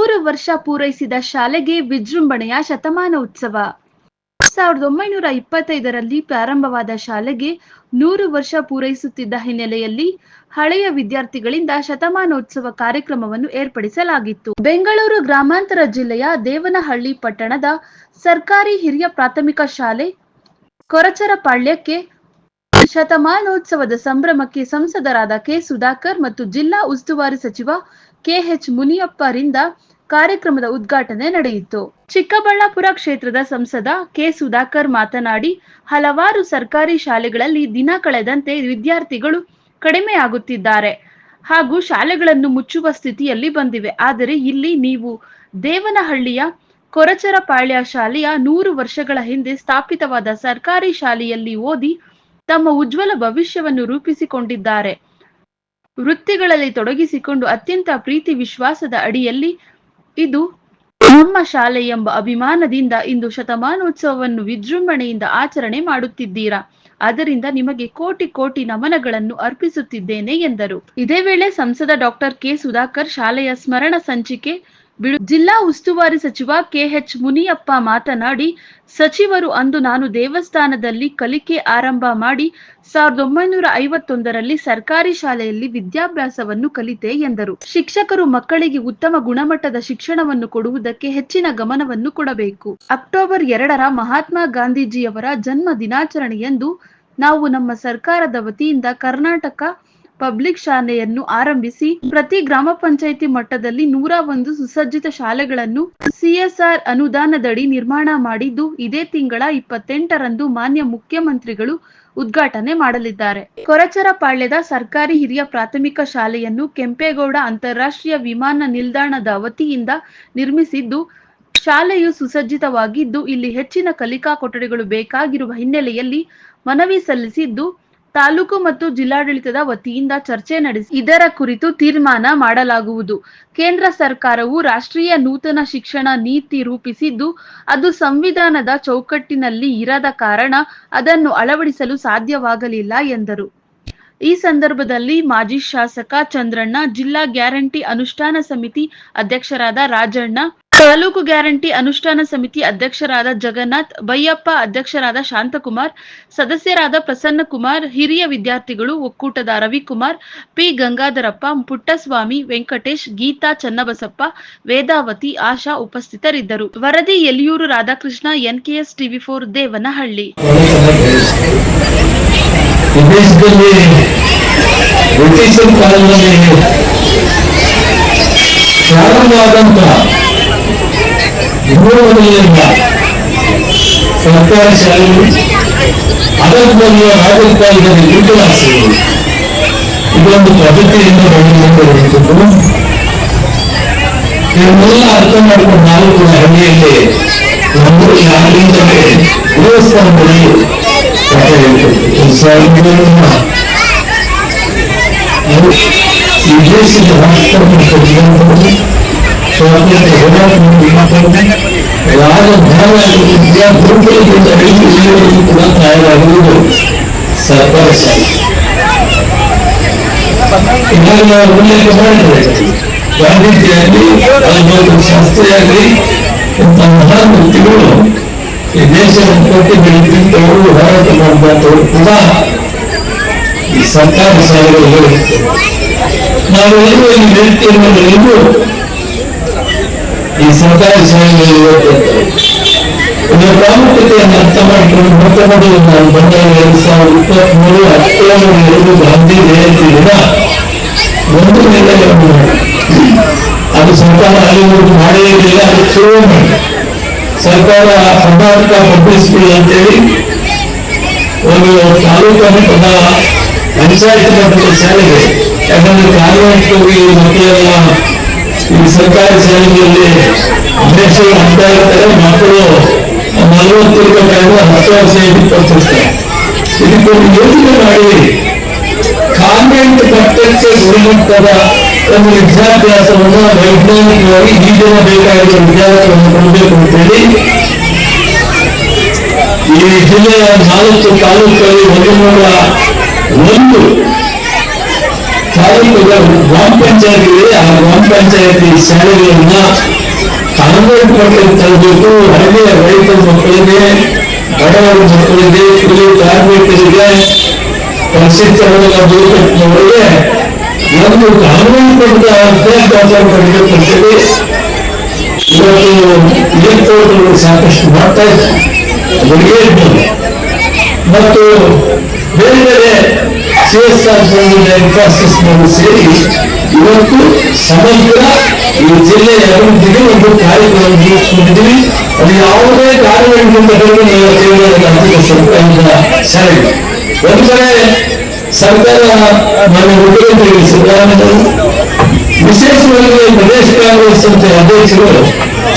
ನೂರು ವರ್ಷ ಪೂರೈಸಿದ ಶಾಲೆಗೆ ವಿಜೃಂಭಣೆಯ ಶತಮಾನ ಉತ್ಸವ. ಸಾವಿರದ ಒಂಬೈನೂರ ಇಪ್ಪತ್ತೈದರಲ್ಲಿ ಪ್ರಾರಂಭವಾದ ಶಾಲೆಗೆ ನೂರು ವರ್ಷ ಪೂರೈಸುತ್ತಿದ್ದ ಹಿನ್ನೆಲೆಯಲ್ಲಿ ಹಳೆಯ ವಿದ್ಯಾರ್ಥಿಗಳಿಂದ ಶತಮಾನೋತ್ಸವ ಕಾರ್ಯಕ್ರಮವನ್ನು ಏರ್ಪಡಿಸಲಾಗಿತ್ತು. ಬೆಂಗಳೂರು ಗ್ರಾಮಾಂತರ ಜಿಲ್ಲೆಯ ದೇವನಹಳ್ಳಿ ಪಟ್ಟಣದ ಸರ್ಕಾರಿ ಹಿರಿಯ ಪ್ರಾಥಮಿಕ ಶಾಲೆ ಕೊರಚರಪಾಳ್ಯಕ್ಕೆ ಶತಮಾನೋತ್ಸವದ ಸಂಭ್ರಮಕ್ಕೆ ಸಂಸದರಾದ ಕೆ ಸುಧಾಕರ್ ಮತ್ತು ಜಿಲ್ಲಾ ಉಸ್ತುವಾರಿ ಸಚಿವ ಕೆಎಚ್ ಮುನಿಯಪ್ಪರಿಂದ ಕಾರ್ಯಕ್ರಮದ ಉದ್ಘಾಟನೆ ನಡೆಯಿತು. ಚಿಕ್ಕಬಳ್ಳಾಪುರ ಕ್ಷೇತ್ರದ ಸಂಸದ ಕೆ. ಸುಧಾಕರ್ ಮಾತನಾಡಿ, ಹಲವಾರು ಸರ್ಕಾರಿ ಶಾಲೆಗಳಲ್ಲಿ ದಿನ ಕಳೆದಂತೆ ವಿದ್ಯಾರ್ಥಿಗಳು ಕಡಿಮೆಯಾಗುತ್ತಿದ್ದಾರೆ. ಹಾಗೂ ಶಾಲೆಗಳನ್ನು ಮುಚ್ಚುವ ಸ್ಥಿತಿಯಲ್ಲಿ ಬಂದಿವೆ. ಆದರೆ ಇಲ್ಲಿ ನೀವು ದೇವನಹಳ್ಳಿಯ ಕೊರಚರಪಾಳ್ಯ ಶಾಲೆಯ ನೂರು ವರ್ಷಗಳ ಹಿಂದೆ ಸ್ಥಾಪಿತವಾದ ಸರ್ಕಾರಿ ಶಾಲೆಯಲ್ಲಿ ಓದಿ ತಮ್ಮ ಉಜ್ವಲ ಭವಿಷ್ಯವನ್ನು ರೂಪಿಸಿಕೊಂಡಿದ್ದಾರೆ. ವೃತ್ತಿಗಳಲ್ಲಿ ತೊಡಗಿಸಿಕೊಂಡು ಅತ್ಯಂತ ಪ್ರೀತಿ ವಿಶ್ವಾಸದ ಅಡಿಯಲ್ಲಿ ಇದು ನಮ್ಮ ಶಾಲೆ ಎಂಬ ಅಭಿಮಾನದಿಂದ ಇಂದು ಶತಮಾನೋತ್ಸವವನ್ನು ವಿಜೃಂಭಣೆಯಿಂದ ಆಚರಣೆ ಮಾಡುತ್ತಿದ್ದೀರಾ? ಅದರಿಂದ ನಿಮಗೆ ಕೋಟಿ ಕೋಟಿ ನಮನಗಳನ್ನು ಅರ್ಪಿಸುತ್ತಿದ್ದೇನೆ ಎಂದರು. ಇದೇ ವೇಳೆ ಸಂಸದ ಡಾಕ್ಟರ್ ಕೆ ಸುಧಾಕರ್ ಶಾಲೆಯ ಸ್ಮರಣ ಸಂಚಿಕೆ ಜಿಲ್ಲಾ ಉಸ್ತುವಾರಿ ಸಚಿವ ಕೆಎಚ್ ಮುನಿಯಪ್ಪ ಮಾತನಾಡಿ, ಸಚಿವರು ಅಂದು ನಾನು ದೇವಸ್ಥಾನದಲ್ಲಿ ಕಲಿಕೆ ಆರಂಭ ಮಾಡಿ ಸಾವಿರದ ಒಂಬೈನೂರ ಐವತ್ತೊಂದರಲ್ಲಿ ಸರ್ಕಾರಿ ಶಾಲೆಯಲ್ಲಿ ವಿದ್ಯಾಭ್ಯಾಸವನ್ನು ಕಲಿತೆ ಎಂದರು. ಶಿಕ್ಷಕರು ಮಕ್ಕಳಿಗೆ ಉತ್ತಮ ಗುಣಮಟ್ಟದ ಶಿಕ್ಷಣವನ್ನು ಕೊಡುವುದಕ್ಕೆ ಹೆಚ್ಚಿನ ಗಮನವನ್ನು ಕೊಡಬೇಕು. ಅಕ್ಟೋಬರ್ ಎರಡರ ಮಹಾತ್ಮ ಗಾಂಧೀಜಿಯವರ ಜನ್ಮ ದಿನಾಚರಣೆಯಂದು ನಾವು ನಮ್ಮ ಸರ್ಕಾರದ ವತಿಯಿಂದ ಕರ್ನಾಟಕ ಪಬ್ಲಿಕ್ ಶಾಲೆಯನ್ನು ಆರಂಭಿಸಿ ಪ್ರತಿ ಗ್ರಾಮ ಪಂಚಾಯಿತಿ ಮಟ್ಟದಲ್ಲಿ ನೂರ ಒಂದು ಸುಸಜ್ಜಿತ ಶಾಲೆಗಳನ್ನು ಸಿಎಸ್ಆರ್ ಅನುದಾನದಡಿ ನಿರ್ಮಾಣ ಮಾಡಿದ್ದು ಇದೇ ತಿಂಗಳ ಇಪ್ಪತ್ತೆಂಟರಂದು ಮಾನ್ಯ ಮುಖ್ಯಮಂತ್ರಿಗಳು ಉದ್ಘಾಟನೆ ಮಾಡಲಿದ್ದಾರೆ. ಕೊರಚರಪಾಳ್ಯದ ಸರ್ಕಾರಿ ಹಿರಿಯ ಪ್ರಾಥಮಿಕ ಶಾಲೆಯನ್ನು ಕೆಂಪೇಗೌಡ ಅಂತಾರಾಷ್ಟ್ರೀಯ ವಿಮಾನ ನಿಲ್ದಾಣದ ವತಿಯಿಂದ ನಿರ್ಮಿಸಿದ್ದು, ಶಾಲೆಯು ಸುಸಜ್ಜಿತವಾಗಿದ್ದು, ಇಲ್ಲಿ ಹೆಚ್ಚಿನ ಕಲಿಕಾ ಕೊಠಡಿಗಳು ಬೇಕಾಗಿರುವ ಹಿನ್ನೆಲೆಯಲ್ಲಿ ಮನವಿ ಸಲ್ಲಿಸಿದ್ದು ತಾಲೂಕು ಮತ್ತು ಜಿಲ್ಲಾಡಳಿತದ ವತಿಯಿಂದ ಚರ್ಚೆ ನಡೆಸಿ ಇದರ ಕುರಿತು ತೀರ್ಮಾನ ಮಾಡಲಾಗುವುದು. ಕೇಂದ್ರ ಸರ್ಕಾರವು ರಾಷ್ಟ್ರೀಯ ನೂತನ ಶಿಕ್ಷಣ ನೀತಿ ರೂಪಿಸಿದ್ದು, ಅದು ಸಂವಿಧಾನದ ಚೌಕಟ್ಟಿನಲ್ಲಿ ಇರದ ಕಾರಣ ಅದನ್ನು ಅಳವಡಿಸಲು ಸಾಧ್ಯವಾಗಲಿಲ್ಲ ಎಂದರು. ಈ ಸಂದರ್ಭದಲ್ಲಿ ಮಾಜಿ ಶಾಸಕ ಚಂದ್ರಣ್ಣ, ಜಿಲ್ಲಾ ಗ್ಯಾರಂಟಿ ಅನುಷ್ಠಾನ ಸಮಿತಿ ಅಧ್ಯಕ್ಷರಾದ ರಾಜಣ್ಣ, ತಾಲೂಕು ಗ್ಯಾರಂಟಿ ಅನುಷ್ಠಾನ ಸಮಿತಿ ಅಧ್ಯಕ್ಷರಾದ ಜಗನ್ನಾಥ್, ಬೈಯಪ್ಪ ಅಧ್ಯಕ್ಷರಾದ ಶಾಂತಕುಮಾರ್, ಸದಸ್ಯರಾದ ಪ್ರಸನ್ನಕುಮಾರ್, ಹಿರಿಯ ವಿದ್ಯಾರ್ಥಿಗಳು ಒಕ್ಕೂಟದ ರವಿಕುಮಾರ್, ಪಿ ಗಂಗಾಧರಪ್ಪ, ಪುಟ್ಟಸ್ವಾಮಿ, ವೆಂಕಟೇಶ್, ಗೀತಾ ಚನ್ನಬಸಪ್ಪ, ವೇದಾವತಿ, ಆಶಾ ಉಪಸ್ಥಿತರಿದ್ದರು. ವರದಿ Eliyur Radhakrishna, NKS TV four, Devanahalli. ವಿದೇಶದಲ್ಲಿ ಬ್ರಿಟಿಷರ ಕಾಲದಲ್ಲಿ ಪ್ರಾರಂಭವಾದಂತ ಹಿಂದೂಗಳಿಂದ ಸರ್ಕಾರಿ ಶಾಲೆಗಳು ಅದಕ್ಕೆ ಬಂದ ರಾಜಕಾಲದಲ್ಲಿ ವಿಕಲಾಸಿಗಳು ಇದೊಂದು ಪದ್ಧತಿಯಿಂದ ಬಂದಿರುವಂತದ್ದು ಇದನ್ನೆಲ್ಲ ಅರ್ಥ ಮಾಡಿಕೊಂಡು ನಾವು ಕೂಡ ಹಳ್ಳಿಯಲ್ಲಿ ನಮ್ಮ ಶಾಲೆಯಿಂದಲೇ ದೇವಸ್ಥಾನದಲ್ಲಿ सीबीएसई राष्ट्र में कल्याण होगी स्वास्थ्य सेवा में बीमा होगी राजधान विद्या गुरुकुल ಈ ದೇಶವನ್ನು ಕಟ್ಟಿ ಬೆಳೆದಂತವರು ಹೋರಾಟ ಕೂಡ ಈ ಸರ್ಕಾರಿ ಶಾಲೆಗಳಲ್ಲಿ ನಾವೆಲ್ಲರೂ ಈ ವ್ಯಕ್ತಿಯನ್ನು ಈ ಸರ್ಕಾರಿ ಶಾಲೆಗಳಲ್ಲಿ ಇದರ ಪ್ರಾಮುಖ್ಯತೆಯನ್ನು ಅರ್ಥ ಮಾಡಿಕೊಂಡು ಮಾತನಾಡಿ ನಾನು ಬಂದ ಎರಡು ಸಾವಿರದ ಇಪ್ಪತ್ಮೂರು ಅಕ್ಟೋಬರ್ ಎರಡು ಗಾಂಧಿ ಜಯಂತಿ ದಿನ ಒಂದು ನಿರ್ಣಯವನ್ನು ಅದು ಸರ್ಕಾರ ಅಲ್ಲಿ ಮಾಡೇ ಅದು ಶುರು ಸರ್ಕಾರ ಕರ್ನಾಟಕ ಪಬ್ಲಿಕ್ ಸ್ಕೂಲ್ ಅಂತೇಳಿ ಒಂದು ತಾಲೂಕು ಮಟ್ಟದ ಪಂಚಾಯತ್ ಮಟ್ಟದ ಶಾಲೆಗೆ ಯಾಕಂದ್ರೆ ಕಾನ್ವೆಂಟ್ ಹೋಗಿ ಮಕ್ಕಳೆಲ್ಲ ಈ ಸರ್ಕಾರಿ ಶಾಲೆಗಳಲ್ಲಿ ಅಭ್ಯಾಸಗಳು ಆಗ್ತಾ ಇರ್ತಾರೆ ಮಕ್ಕಳು ನಲವತ್ತು ಇರಬೇಕಾದ್ರೆ ಹತ್ತು ವರ್ಷ ಇಪ್ಪತ್ತು ವರ್ಷ ಇದಕ್ಕೊಂದು ಯೋಚನೆ ಮಾಡಿ ಕಾನ್ವೆಂಟ್ ಕಟ್ಟಕ್ಕೆ ಗುಣಮಟ್ಟದ ಒಂದು ವಿದ್ಯಾಭ್ಯಾಸವನ್ನು ವೈಜ್ಞಾನಿಕವಾಗಿ ಈಗಿನ ಬೇಕಾಗಿರುವ ವಿದ್ಯಾಭ್ಯಾಸವನ್ನು ಕೊಡಬೇಕು ಅಂತೇಳಿ. ಈ ಜಿಲ್ಲೆಯ ನಾಲ್ಕು ತಾಲೂಕಲ್ಲಿ ಒಂದು ನೂರ ಒಂದು ತಾಲೂಕುಗಳು ಗ್ರಾಮ ಪಂಚಾಯತ್ ಇದೆ ಆ ಗ್ರಾಮ ಪಂಚಾಯತಿ ಶಾಲೆಗಳನ್ನ ಕಾನ್ವೆಂಟ್ ಮಕ್ಕಳಿಗೆ ತರಬೇಕು. ಹಳ್ಳಿಯ ರೈತರ ಮಕ್ಕಳಿಗೆ, ಬಡವರ ಮಕ್ಕಳಿಗೆ ಕೂಲಿ ಕಾರ್ಮಿಕರಿಗೆ ಬುಡಕಟ್ಟಿನವರಿಗೆ ಒಂದು ಕಾನೂನು ಪಡೆದ ವಿದ್ಯಾಭ್ಯಾಸ ಇವತ್ತು ಇಲೆಕ್ಟ್ರೋಡ್ಗಳು ಸಾಕಷ್ಟು ಮಾಡ್ತಾ ಅವರಿಗೆ ಮತ್ತು ಬೇರೆ ಬೇರೆ ಸಿ ಎಸ್ ಆರ್ ಇನ್ಫೋಸಿಸ್ನವರು ಸೇರಿ ಇವತ್ತು ಸಮಗ್ರ ಈ ಜಿಲ್ಲೆಯ ಅಭಿವೃದ್ಧಿಗೆ ಒಂದು ಕಾರ್ಯಕ್ರಮ ರೂಪಿಸಿದ್ದೀವಿ ಅದು ಯಾವುದೇ ಕಾರ್ಯಕ್ರಮದಿಂದ ನಾವು ಕೇವಲ ಅಂತಿಮ ಸರ್ಕಾರದ ಶಾಲೆ ಒಂದು ಕಡೆ ಸರ್ಕಾರ ನಮ್ಮ ಮುಖ್ಯಮಂತ್ರಿ ಸಿದ್ದರಾಮಯ್ಯವರು ವಿಶೇಷವಾಗಿ ಪ್ರದೇಶ ಕಾಂಗ್ರೆಸ್ ಅಂತ ಅಧ್ಯಕ್ಷರು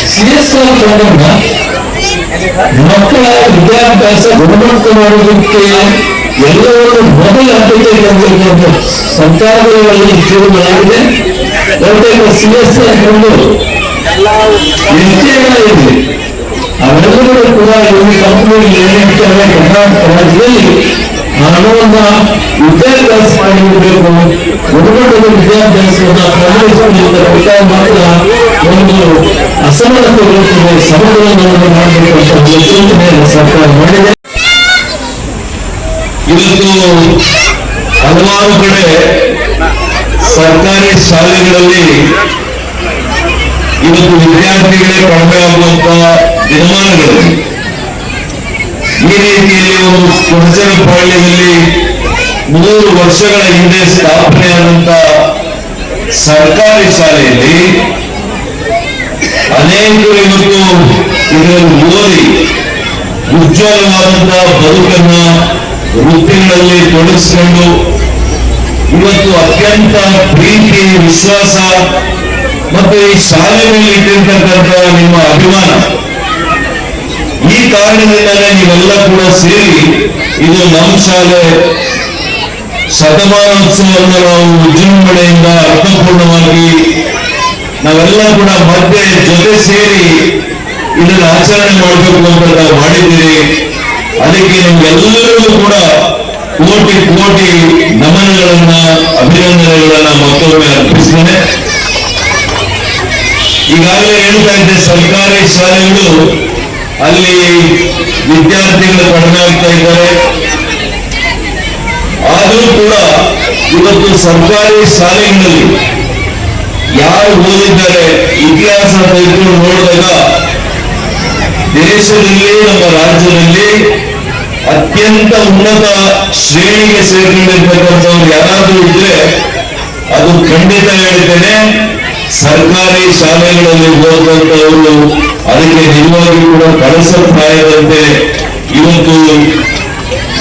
ಸಿ ಎಸ್ ಆರ್ ಫಂಡನ್ನ ಮಕ್ಕಳ ವಿದ್ಯಾಭ್ಯಾಸ ಗುಣಮಟ್ಟ ಮಾಡುವುದಕ್ಕೆ ಎಲ್ಲವನ್ನು ಮೊದಲ ಆದ್ಯತೆ ನೀಡಬೇಕು ಅಂತ ಸರ್ಕಾರಗಳಲ್ಲಿ ತೀರ್ಮಾನವಾಗಿದೆ ಬಹುತೇಕ ಸಿ ಎಸ್ ಆರ್ ಫಂಡ್ ಎಷ್ಟೇನಾಗಿದೆ ಅವೆಲ್ಲರೂ ಕೂಡ ಈ ಕಂಪನಿಗೆ ಏನಿರ್ತಾರೆ ಕರ್ನಾಟಕ ರಾಜ್ಯದಲ್ಲಿ ಹಣವನ್ನ ವಿದ್ಯಾಭ್ಯಾಸ ಮಾಡಿರಬೇಕು ಗುಣಮಟ್ಟದ ವಿದ್ಯಾಭ್ಯಾಸವನ್ನು ಪ್ರವೇಶಿಸುವುದರಿಂದ ಒಟ್ಟಾರೆ ಮಾತ್ರ ಒಂದು ಅಸಮಾನತೆ ಇರುತ್ತದೆ. ಸಮತೋಲನವನ್ನು ಮಾಡಬೇಕು ಅಂತ ಸರ್ಕಾರ ಮಾಡಿದೆ. ಇವತ್ತು ಹಲವಾರು ಕಡೆ ಸರ್ಕಾರಿ ಶಾಲೆಗಳಲ್ಲಿ ಇವತ್ತು ವಿದ್ಯಾರ್ಥಿಗಳೇ ಕಡಿಮೆ ಆಗುವಂತ ದಿನಮಾನಗಳಲ್ಲಿ ಈ ರೀತಿಯಲ್ಲಿ ಒಂದು ಕೊಡಚನಪಾಳ್ಯದಲ್ಲಿ ಮೂರು ವರ್ಷಗಳ ಹಿಂದೆ ಸ್ಥಾಪನೆಯಾದಂತ ಸರ್ಕಾರಿ ಶಾಲೆಯಲ್ಲಿ ಅನೇಕರು ಇವತ್ತು ಇದರಲ್ಲಿ ಓದಿ ಉಜ್ವಲವಾದಂತಹ ಬದುಕನ್ನ ವೃತ್ತಿಗಳಲ್ಲಿ ತೊಡಗಿಸಿಕೊಂಡು ಇವತ್ತು ಅತ್ಯಂತ ಪ್ರೀತಿ, ವಿಶ್ವಾಸ ಮತ್ತು ಈ ಶಾಲೆ ಮೇಲೆ ನಿಮ್ಮ ಅಭಿಮಾನ. ಈ ಕಾರಣದಿಂದಲೇ ನೀವೆಲ್ಲ ಕೂಡ ಸೇರಿ ಇದು ನಮ್ಮ ಶಾಲೆ ಶತಮಾನೋತ್ಸವವನ್ನು ನಾವು ವಿಜೃಂಭಣೆಯಿಂದ ಅರ್ಥಪೂರ್ಣವಾಗಿ ನಾವೆಲ್ಲ ಕೂಡ ಮಧ್ಯೆ ಜೊತೆ ಸೇರಿ ಇದನ್ನು ಆಚರಣೆ ಮಾಡಬೇಕು ಅಂತ ನಾವು ಮಾಡಿದ್ದೀರಿ ಅದಕ್ಕೆ ನಿಮ್ಗೆಲ್ಲರಿಗೂ ಕೂಡ ಕೋಟಿ ಕೋಟಿ ನಮನಗಳನ್ನ, ಅಭಿನಂದನೆಗಳನ್ನ ಮತ್ತೊಮ್ಮೆ ಅರ್ಪಿಸ್ತೇನೆ. ಈಗಾಗಲೇ ಹೇಳ್ತಾ ಇದ್ದೆ ಸರ್ಕಾರಿ ಶಾಲೆಗಳು ಅಲ್ಲಿ ವಿದ್ಯಾರ್ಥಿಗಳು ಕಡಿಮೆ ಆಗ್ತಾ ಇದ್ದಾರೆ. ಆದರೂ ಕೂಡ ಇವತ್ತು ಸರ್ಕಾರಿ ಶಾಲೆಗಳಲ್ಲಿ ಯಾರು ಓದಿದ್ದಾರೆ, ಇತಿಹಾಸ ತೆಗೆದುಕೊಂಡು ನೋಡಿದಾಗ ದೇಶದಲ್ಲಿ ನಮ್ಮ ರಾಜ್ಯದಲ್ಲಿ ಅತ್ಯಂತ ಉನ್ನತ ಶ್ರೇಣಿಗೆ ಸೇರ್ಕೊಂಡಿರ್ತಕ್ಕಂಥವ್ರು ಯಾರಾದ್ರೂ ಇದ್ರೆ ಅದು ಖಂಡಿತ ಹೇಳ್ತೇನೆ ಸರ್ಕಾರಿ ಶಾಲೆಗಳಲ್ಲಿ ಓದುವಂತವರು ಅದಕ್ಕೆ ನಿಜವಾಗಿ ಕೂಡ ಕಳಸ ಪ್ರಾಯದಂತೆ ಇವತ್ತು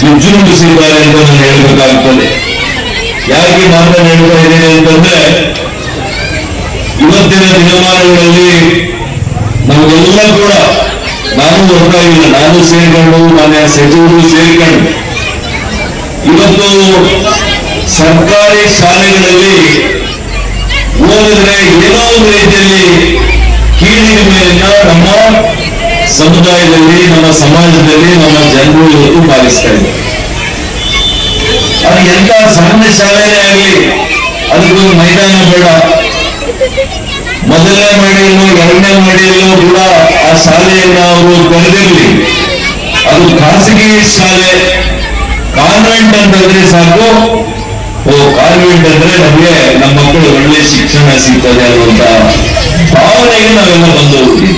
ವಿಜೃಂಭಿಸಿದ್ದಾರೆ ಅಂತ ನಾನು ಹೇಳಬೇಕಾಗ್ತದೆ. ಯಾಕೆ ಮಾತನ್ನು ಹೇಳ್ತಾ ಇದ್ದೇನೆ ಅಂತಂದ್ರೆ, ಇವತ್ತಿನ ದಿನಮಾನಗಳಲ್ಲಿ ನಮಗೆಲ್ಲ ಕೂಡ ನಾನು ಒಟ್ಟಾಗಿಲ್ಲ ನಾನು ಸೇರ್ಕೊಂಡು ಮನೆ ಸಚಿವರು ಸೇರಿಕೊಂಡು, ಇವತ್ತು ಸರ್ಕಾರಿ ಶಾಲೆಗಳಲ್ಲಿ ಓದಿದ್ರೆ ಏನೋ ಒಂದು ರೀತಿಯಲ್ಲಿ ಕೀಳಿರಿಮೆಯನ್ನ ನಮ್ಮ ಸಮುದಾಯದಲ್ಲಿ, ನಮ್ಮ ಸಮಾಜದಲ್ಲಿ ನಮ್ಮ ಜನರು ಇವತ್ತು ಪಾಲಿಸ್ತಾ ಇದೆ ಅದು ಎಂತ ಸಣ್ಣ ಶಾಲೆನೇ ಆಗಲಿ ಅದಕ್ಕೊಂದು ಮೈದಾನ ಬೇಡ. ಮೊದಲನೇ ಮಡಿಯಲ್ಲೂ ಎರಡನೇ ಮಡಿಯಲ್ಲೂ ಕೂಡ ಆ ಶಾಲೆಯನ್ನ ಅವರು ಅದು ಖಾಸಗಿ ಶಾಲೆ. ಕಾನ್ವೆಂಟ್ ಅಂತಂದ್ರೆ ಸಾಕು ಕಾನ್ವೆಂಟ್ ಅಂದ್ರೆ ನಮಗೆ ನಮ್ಮ ಮಕ್ಕಳು ಒಳ್ಳೆ ಶಿಕ್ಷಣ ಸಿಗ್ತದೆ ಅನ್ನುವಂತ ಭಾವನೆಗೆ ನಾವೆಲ್ಲ ಬಂದು ಹೋಗ್ತೀವಿ.